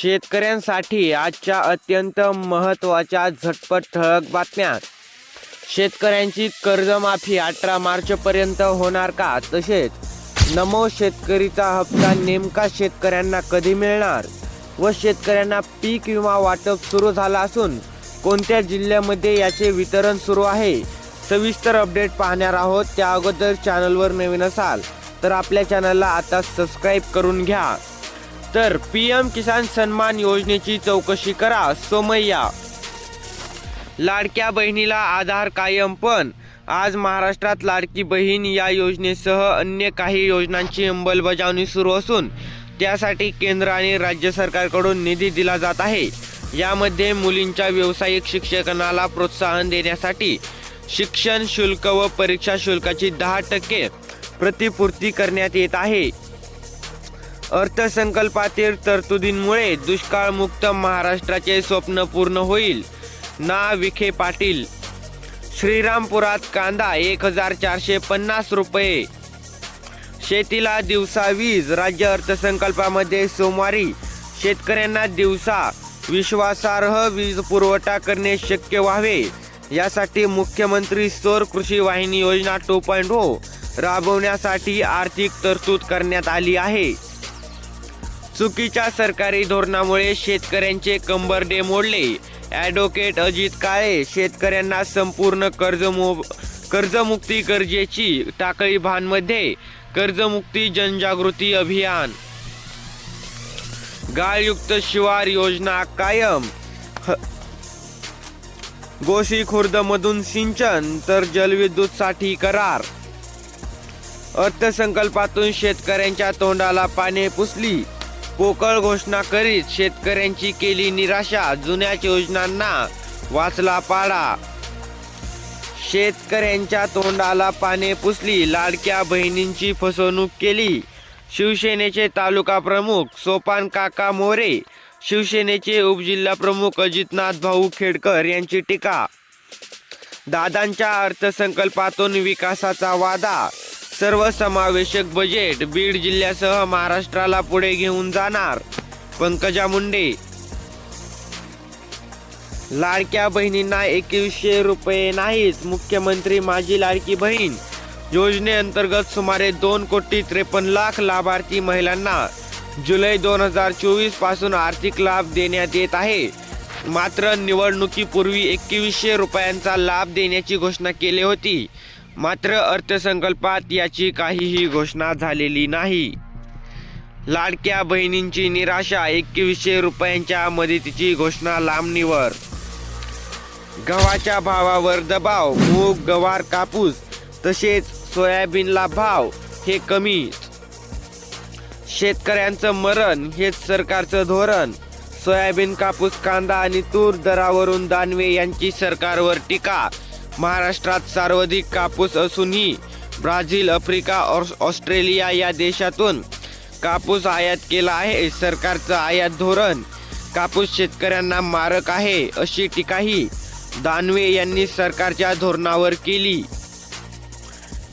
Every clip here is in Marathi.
शेतकऱ्यांसाठी आजच्या अत्यंत महत्त्वाच्या झटपट ठळक बातम्या. शेतकऱ्यांची कर्जमाफी अठरा मार्चपर्यंत होणार का? तसेच नमो शेतकरीचा हप्ता नेमका शेतकऱ्यांना कधी मिळणार? व शेतकऱ्यांना पीक विमा वाटप सुरू झाला असून कोणत्या जिल्ह्यामध्ये याचे वितरण सुरू आहे? सविस्तर अपडेट पाहणार आहोत. त्या अगोदर चॅनलवर नवीन असाल तर आपल्या चॅनलला आता सबस्क्राईब करून घ्या. तर पी एम किसान सन्मान योजनेची चौकशी करा सोमय्या. लाडक्या बहिणीला आधार कायम पण. आज महाराष्ट्रात लाडकी बहीण या योजनेसह अन्य काही योजनांची अंमलबजावणी सुरू असून त्यासाठी केंद्र आणि राज्य सरकारकडून निधी दिला जात आहे. यामध्ये मुलींच्या व्यावसायिक शिक्षणाला प्रोत्साहन देण्यासाठी शिक्षण शुल्क व परीक्षा शुल्काची दहा टक्के प्रतिपूर्ती करण्यात येत आहे. अर्थसंकल्पातील तरतुदींमुळे दुष्काळमुक्त महाराष्ट्राचे स्वप्न पूर्ण होईल. ना विखे पाटील. श्रीरामपुरात कांदा एक हजार चारशे पन्नास रुपये. शेतीला दिवसा वीज राज्य अर्थसंकल्पामध्ये सोमवारी. शेतकऱ्यांना दिवसा विश्वासार्ह वीज पुरवठा करणे शक्य व्हावे. यासाठी मुख्यमंत्री सौर कृषी वाहिनी योजना टू पॉईंट हो राबवण्यासाठी आर्थिक तरतूद करण्यात आली आहे. चुकीच्या सरकारी धोरणामुळे शेतकऱ्यांचे कंबरडे मोडले ॲडव्होकेट अजित काळे शेतकऱ्यांना संपूर्ण कर्जमो कर्जमुक्ती गरजेची टाकळी भानमध्ये. कर्जमुक्ती जनजागृती अभियान. गाळयुक्त शिवार योजना कायम. ह- गोसी खुर्दमधून सिंचन तर जलविद्युतसाठी करार. अर्थसंकल्पातून शेतकऱ्यांच्या तोंडाला पाने पुसली. पोकळ घोषणा करीत शेतकऱ्यांची केली निराशा. जुन्याच योजनांना वाचला पाडा. शेतकऱ्यांच्या तोंडाला पाने पुसली. लाडक्या बहिणींची फसवणूक केली. शिवसेनेचे तालुका प्रमुख सोपान काका मोरे. शिवसेनेचे उपजिल्हा प्रमुख अजितनाथ भाऊ खेडकर यांची टीका. दादांच्या अर्थसंकल्पातून विकासाचा वादा. सर्वसमावेशक बजेट बीड जिल्ह्यासह महाराष्ट्राला पुढे घेऊन जाणार. पंकजा मुंडे. लाडक्या बहिणींना एकवीसशे रुपये नाहीच मुख्यमंत्री माझी लाडकी बहीण. योजनेअंतर्गत सुमारे दोन कोटी त्रेपन्न लाख लाभार्थी महिलांना जुलै दोन हजार चोवीसपासून आर्थिक लाभ देण्यात येत आहे. मात्र निवडणुकीपूर्वी एकवीसशे रुपयांचा लाभ देण्याची घोषणा केली होती. मात्र अर्थसंकल्पात याची काहीही घोषणा झालेली नाही. लाडक्या बहिणींची निराशा एकवीसशे रुपयांच्या मदतीची घोषणा लांबणीवर. गव्हाच्या भावावर दबाव मूग गवार कापूस तसेच सोयाबीनला भाव हे कमी. शेतकऱ्यांचं मरण हेच सरकारचं धोरण. सोयाबीन कापूस कांदा आणि तूर दरावरून दानवे यांची सरकारवर टीका महाराष्ट्रात सर्वाधिक कापूस असूनही ब्राझील आफ्रिका ऑस्ट्रेलिया या देशातून कापूस आयात केला आहे. सरकारचं आयात धोरण कापूस शेतकऱ्यांना मारक आहे अशी टीकाही दानवे यांनी सरकारच्या धोरणावर केली.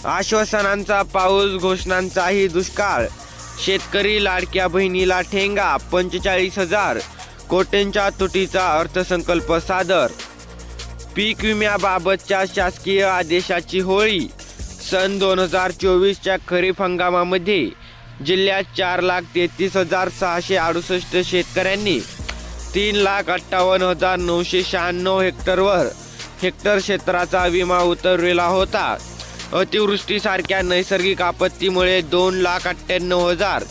आश्वासनांचा पाऊस घोषणांचाही दुष्काळ. शेतकरी लाडक्या बहिणीला ठेंगा पंचेचाळीस हजार कोटींच्या तुटीचा अर्थसंकल्प सादर पीक विम्याबाबतच्या शासकीय आदेशाची होळी सन दोन हजार चोवीसच्या खरीप हंगामामध्ये जिल्ह्यात चार लाख तेहतीस हजार सहाशे अडुसष्ट शेतकऱ्यांनी तीन लाख अठ्ठावन्न हजार नऊशे शहाण्णव हेक्टरवर हेक्टर क्षेत्राचा विमा उतरविला होता. अतिवृष्टीसारख्या नैसर्गिक आपत्तीमुळे दोन लाख अठ्ठ्याण्णव हजार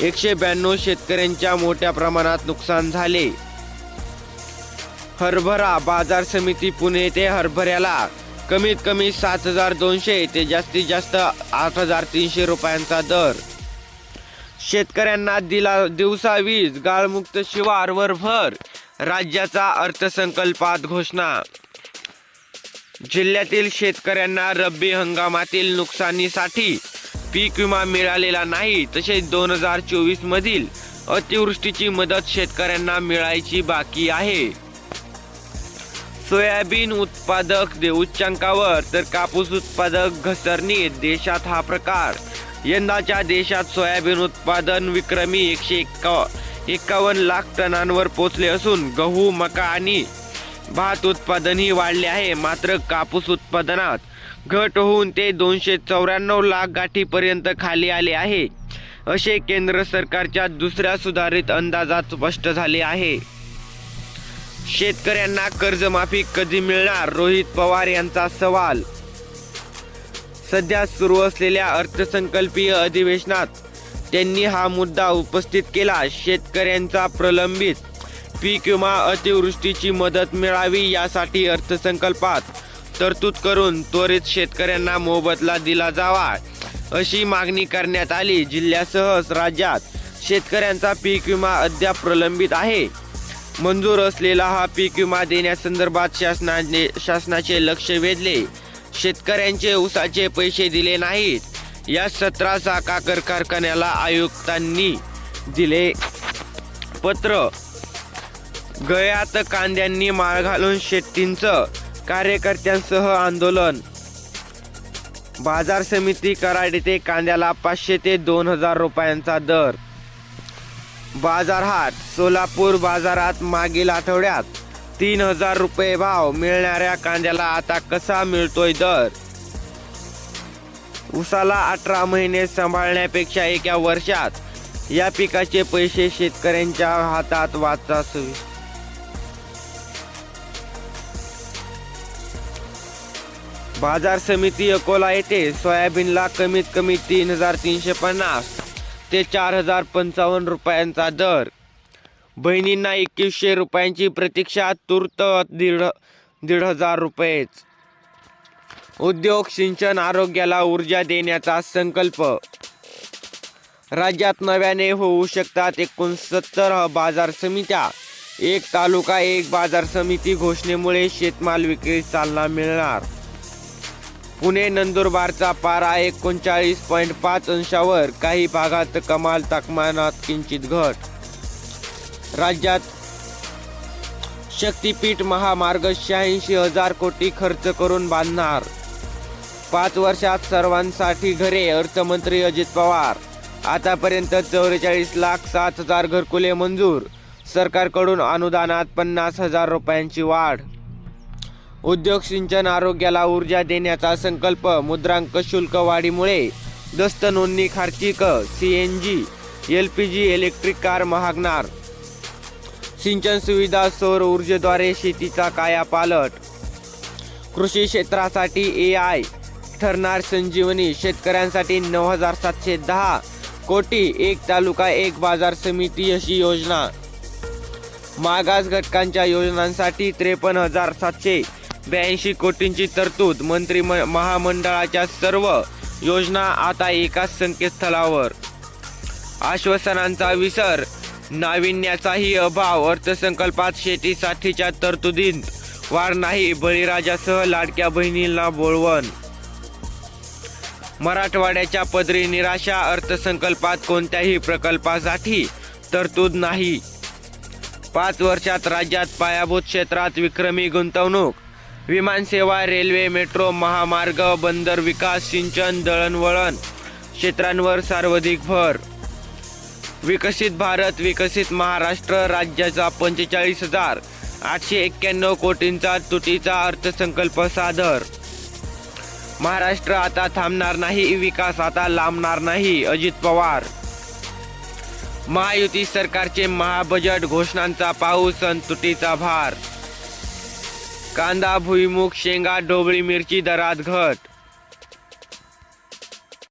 एकशे ब्याण्णव शेतकऱ्यांच्या मोठ्या प्रमाणात नुकसान झाले. हरभरा बाजार समिती पुणे येथे हरभऱ्याला कमीत कमी सात हजार दोनशे ते जास्तीत जास्त आठ हजार तीनशे रुपयांचा दर. शेतकऱ्यांना दिला दिवसा वीज गाळमुक्त शिवारवर भर राज्याचा अर्थसंकल्पात घोषणा. जिल्ह्यातील शेतकऱ्यांना रब्बी हंगामातील नुकसानीसाठी पीक विमा मिळालेला नाही तसेच दोन हजार चोवीस मधील अतिवृष्टीची मदत शेतकऱ्यांना मिळायची बाकी आहे. सोयाबीन उत्पादक दे उच्चांकावर तर कापूस उत्पादक घसरणीत देशात हा प्रकार. यंदाच्या देशात सोयाबीन उत्पादन विक्रमी एकशे एक्का एकावन्न लाख टनांवर पोचले असून गहू मका आणि भात उत्पादनही वाढले आहे. मात्र कापूस उत्पादनात घट होऊन ते दोनशे चौऱ्याण्णव लाख गाठीपर्यंत खाली आले आहे. असे केंद्र सरकारच्या दुसऱ्या सुधारित अंदाजात स्पष्ट झाले आहे. शेतकऱ्यांना कर्जमाफी कधी मिळणार? रोहित पवार यांचा सवाल. सध्या सुरू असलेल्या अर्थसंकल्पीय अधिवेशनात त्यांनी हा मुद्दा उपस्थित केला. शेतकऱ्यांचा प्रलंबित पीक विमा अतिवृष्टीची मदत मिळावी यासाठी अर्थसंकल्पात तरतूद करून त्वरित शेतकऱ्यांना मोबदला दिला जावा अशी मागणी करण्यात आली. जिल्ह्यासह राज्यात शेतकऱ्यांचा पीक विमा अद्याप प्रलंबित आहे. मंजूर असलेला हा पीक विमा देण्यासंदर्भात शासनाने शासनाचे लक्ष वेधले. शेतकऱ्यांचे ऊसाचे पैसे दिले नाहीत. या सतरा साखर कारखान्याला आयुक्तांनी दिले पत्र. गळ्यात कांद्यांनी माळ घालून शेट्टींचं कार्यकर्त्यांसह आंदोलन. बाजार समिती कराड येथे कांद्याला पाचशे ते दोन हजार रुपयांचा दर. बाजार हाट सोलापूर बाजारात मागील आठवड्यात तीन हजार रुपये भाव मिळणाऱ्या कांद्याला आता कसा मिळतोय दर? उसाला अठरा महिने सांभाळण्यापेक्षा एका वर्षात या पिकाचे पैसे शेतकऱ्यांच्या हातात वाचा बाजार समिती अकोला येथे सोयाबीनला कमीत कमी तीन हजार तीनशे पन्नास ते चार हजार पंचावन्न रुपयांचा दर. बहिणींना एकवीसशे रुपयांची प्रतीक्षा तूर्त दीड दीड हजार रुपयेच. उद्योग सिंचन आरोग्याला ऊर्जा देण्याचा संकल्प. राज्यात नव्याने होऊ शकतात एकोणसत्तर बाजार समित्या. एक तालुका एक बाजार समिती घोषणेमुळे शेतमाल विक्रीस चालना मिळणार. पुणे नंदुरबारचा पारा एकोणचाळीस पॉईंट पाच अंशावर. काही भागात कमाल तापमानात किंचित घट. राज्यात शक्तीपीठ महामार्ग शहाऐंशी हजार कोटी खर्च करून बांधणार. पाच वर्षात सर्वांसाठी घरे अर्थमंत्री अजित पवार. आतापर्यंत चौवेचाळीस लाख सात हजार घरकुले मंजूर. सरकारकडून अनुदानात पन्नास हजार रुपयांची वाढ. उद्योग सिंचन आरोग्याला ऊर्जा देण्याचा संकल्प मुद्रांक शुल्क वाढीमुळे दस्त नोंदणी खार्चिक C N G L P G electric car महागणार. सिंचन सुविधा सौर ऊर्जेद्वारे शेतीचा कायापालट. कृषी क्षेत्रासाठी ए आय ठरणार संजीवनी शेतकऱ्यांसाठी नऊ हजार सातशे दहा कोटी एक तालुका एक बाजार समिती अशी योजना. मागास घटकांच्या योजनांसाठी त्रेपन्न हजार सातशे ब्याऐंशी कोटींची तरतूद मंत्री म- महामंडळाच्या सर्व योजना आता एकाच संकेतस्थळावर. आश्वासनांचा विसर नाविन्याचाही अभाव अर्थसंकल्पात शेतीसाठीच्या तरतुदीत वाढ नाही बळीराजासह लाडक्या बहिणींना बोळवण मराठवाड्याच्या पदरी निराशा अर्थसंकल्पात कोणत्याही प्रकल्पासाठी तरतूद नाही. पाच वर्षात राज्यात पायाभूत क्षेत्रात विक्रमी गुंतवणूक विमानसेवा रेल्वे मेट्रो महामार्ग बंदर विकास सिंचन दळणवळण क्षेत्रांवर सर्वाधिक भर. विकसित भारत विकसित महाराष्ट्र राज्याचा पंचेचाळीस हजार आठशे एक्क्याण्णव कोटींचा तुटीचा अर्थसंकल्प सादर. महाराष्ट्र आता थांबणार नाही विकास आता लांबणार नाही अजित पवार. महायुती सरकारचे महाबजेट घोषणांचा पाऊस अन तुटीचा भार. कांदा भुईमूग शेंगा डोबळी मिरची दरात घट.